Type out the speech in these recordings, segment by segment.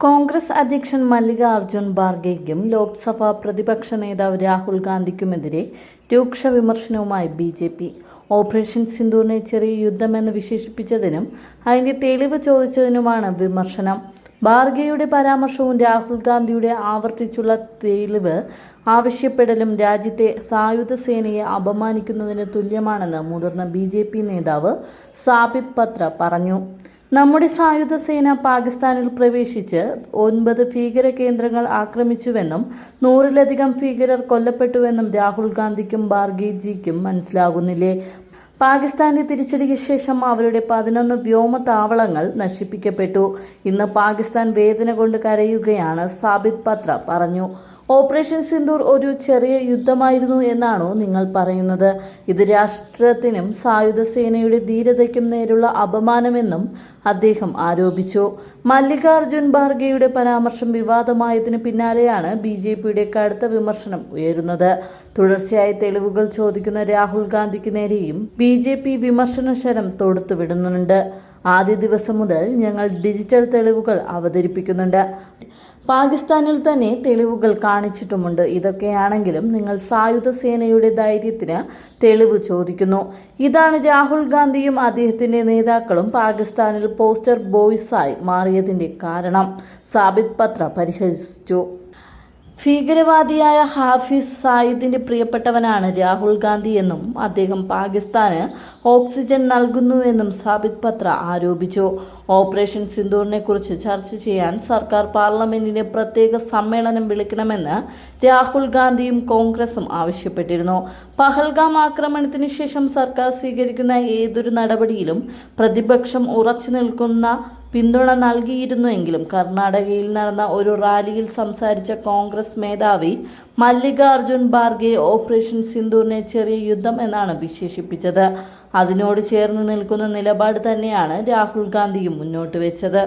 കോൺഗ്രസ് അധ്യക്ഷൻ മല്ലികാർജുൻ ഖാർഗെയ്ക്കും ലോക്സഭാ പ്രതിപക്ഷ നേതാവ് രാഹുൽ ഗാന്ധിക്കുമെതിരെ രൂക്ഷ വിമർശനവുമായി ബി ജെ പി. ഓപ്പറേഷൻ സിന്ധുവിനെ ചെറിയ യുദ്ധമെന്ന് വിശേഷിപ്പിച്ചതിനും അതിന്റെ തെളിവ് ചോദിച്ചതിനുമാണ് വിമർശനം. ഖാർഗെയുടെ പരാമർശവും രാഹുൽ ഗാന്ധിയുടെ ആവർത്തിച്ചുള്ള തെളിവ് ആവശ്യപ്പെടലും രാജ്യത്തെ സായുധ സേനയെ അപമാനിക്കുന്നതിന് തുല്യമാണെന്ന് മുതിർന്ന ബി നേതാവ് സാബിത് പത്ര പറഞ്ഞു. നമ്മുടെ സായുധ സേന പാകിസ്ഥാനിൽ പ്രവേശിച്ച് ഒൻപത് ഭീകര കേന്ദ്രങ്ങൾ ആക്രമിച്ചുവെന്നും നൂറിലധികം ഭീകരർ കൊല്ലപ്പെട്ടുവെന്നും രാഹുൽ ഗാന്ധിക്കും ബാർഗേജിക്കും മനസ്സിലാകുന്നില്ലേ? പാകിസ്ഥാന്റെ തിരിച്ചടിക്ക് ശേഷം അവരുടെ പതിനൊന്ന് വ്യോമ താവളങ്ങൾ നശിപ്പിക്കപ്പെട്ടു. ഇന്ന് പാകിസ്ഥാൻ വേദന കൊണ്ട് കരയുകയാണ് സാബിത് പത്ര പറഞ്ഞു. ഓപ്പറേഷൻ സിന്ദൂർ ഒരു ചെറിയ യുദ്ധമായിരുന്നു എന്നാണോ നിങ്ങൾ പറയുന്നത്. ഇത് രാഷ്ട്രത്തിനും സായുധ സേനയുടെ ധീരതയ്ക്കും നേരുള്ള അപമാനമെന്നും അദ്ദേഹം ആരോപിച്ചു. മല്ലികാർജുൻ ഖാർഗെയുടെ പരാമർശം വിവാദമായതിന് പിന്നാലെയാണ് ബി ജെ പിയുടെ കടുത്ത വിമർശനം ഉയരുന്നത്. തുടർച്ചയായി തെളിവുകൾ ചോദിക്കുന്ന രാഹുൽ ഗാന്ധിക്ക് നേരെയും ബി ജെ പി വിമർശന ശരം തൊടുത്തുവിടുന്നുണ്ട് ആദ്യ ദിവസം മുതൽ ഞങ്ങൾ ഡിജിറ്റൽ തെളിവുകൾ അവതരിപ്പിക്കുന്നുണ്ട്. പാകിസ്ഥാനിൽ തന്നെ തെളിവുകൾ കാണിച്ചിട്ടുമുണ്ട്. ഇതൊക്കെയാണെങ്കിലും നിങ്ങൾ സായുധ സേനയുടെ ധൈര്യത്തിന് തെളിവ് ചോദിക്കുന്നു. ഇതാണ് രാഹുൽ ഗാന്ധിയും അദ്ദേഹത്തിന്റെ നേതാക്കളും പാകിസ്ഥാനിൽ പോസ്റ്റർ ബോയ്സായി മാറിയതിന്റെ കാരണം. സാബിത് പത്ര പരിഹസിച്ചു. ഭീകരവാദിയായ ഹാഫിസ് സായിദിന്റെ പ്രിയപ്പെട്ടവനാണ് രാഹുൽ ഗാന്ധി എന്നും അദ്ദേഹം പാകിസ്ഥാന് ഓക്സിജൻ നൽകുന്നുവെന്നും സാബിത് പത്ര ആരോപിച്ചു. ഓപ്പറേഷൻ സിന്ദൂറിനെ കുറിച്ച് ചർച്ച ചെയ്യാൻ സർക്കാർ പാർലമെന്റിന് പ്രത്യേക സമ്മേളനം വിളിക്കണമെന്ന് രാഹുൽ ഗാന്ധിയും കോൺഗ്രസും ആവശ്യപ്പെട്ടിരുന്നു. പഹൽഗാം ആക്രമണത്തിന് ശേഷം സർക്കാർ സ്വീകരിക്കുന്ന ഏതൊരു നടപടിയിലും പ്രതിപക്ഷം ഉറച്ചു നിൽക്കുന്ന പിന്തുണ നൽകിയിരുന്നുവെങ്കിലും കർണാടകയിൽ നടന്ന ഒരു റാലിയിൽ സംസാരിച്ച കോൺഗ്രസ് മേധാവി മല്ലികാർജുൻ ഖാർഗെ ഓപ്പറേഷൻ സിന്ധുവിനെ ചെറിയ യുദ്ധം എന്നാണ് വിശേഷിപ്പിച്ചത്. അതിനോട് ചേർന്ന് നിൽക്കുന്ന നിലപാട് തന്നെയാണ് രാഹുൽ ഗാന്ധിയും മുന്നോട്ട് വെച്ചത്.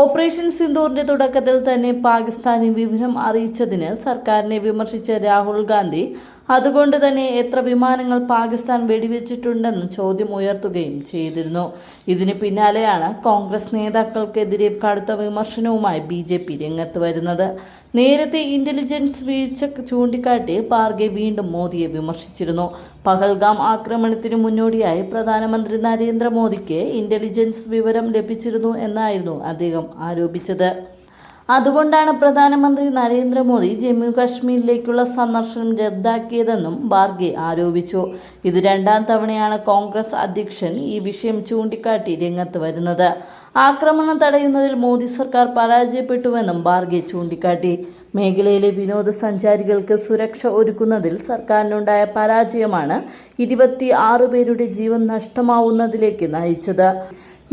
ഓപ്പറേഷൻ സിന്ദൂറിന്റെ തുടക്കത്തിൽ തന്നെ പാകിസ്ഥാനെ വിവരം അറിയിച്ചതിന് സർക്കാരിനെ വിമർശിച്ച രാഹുൽ ഗാന്ധി അതുകൊണ്ട് തന്നെ എത്ര വിമാനങ്ങൾ പാകിസ്ഥാൻ വെടിവെച്ചിട്ടുണ്ടെന്ന് ചോദ്യം ഉയർത്തുകയും ചെയ്തിരുന്നു. ഇതിന് പിന്നാലെയാണ് കോൺഗ്രസ് നേതാക്കൾക്കെതിരെ കടുത്ത വിമർശനവുമായി ബി ജെ പി രംഗത്ത് വരുന്നത്. നേരത്തെ ഇന്റലിജൻസ് വീഴ്ച ചൂണ്ടിക്കാട്ടി പാർഗെ വീണ്ടും മോദിയെ വിമർശിച്ചിരുന്നു. പഹൽഗാം ആക്രമണത്തിന് മുന്നോടിയായി പ്രധാനമന്ത്രി നരേന്ദ്രമോദിക്ക് ഇന്റലിജൻസ് വിവരം ലഭിച്ചിരുന്നു എന്നായിരുന്നു അദ്ദേഹം ആരോപിച്ചത്. അതുകൊണ്ടാണ് പ്രധാനമന്ത്രി നരേന്ദ്രമോദി ജമ്മു കാശ്മീരിലേക്കുള്ള സന്ദർശനം റദ്ദാക്കിയതെന്നും ബാർഗെ ആരോപിച്ചു. ഇത് രണ്ടാം തവണയാണ് കോൺഗ്രസ് അധ്യക്ഷൻ ഈ വിഷയം ചൂണ്ടിക്കാട്ടി രംഗത്ത് വരുന്നത്. ആക്രമണം തടയുന്നതിൽ മോദി സർക്കാർ പരാജയപ്പെട്ടുവെന്നും ബാർഗെ ചൂണ്ടിക്കാട്ടി. മേഖലയിലെ വിനോദസഞ്ചാരികൾക്ക് സുരക്ഷ ഒരുക്കുന്നതിൽ സർക്കാരിനുണ്ടായ പരാജയമാണ് ഇരുപത്തി ആറ് പേരുടെ ജീവൻ നഷ്ടമാവുന്നതിലേക്ക് നയിച്ചത്.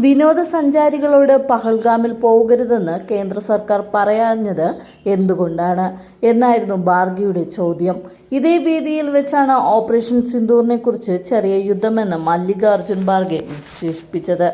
വിനോദസഞ്ചാരികളോട് പഹൽഗാമിൽ പോകരുതെന്ന് കേന്ദ്ര സർക്കാർ പറയാഞ്ഞത് എന്തുകൊണ്ടാണ്? എന്നായിരുന്നു ബാർഗിയുടെ ചോദ്യം. ഇതേ വേദിയിൽ വെച്ചാണ് ഓപ്പറേഷൻ സിന്ദൂറിനെ കുറിച്ച് ചെറിയ യുദ്ധമെന്ന് മല്ലികാർജുൻ ഖാർഗെ വിശേഷിപ്പിച്ചത്.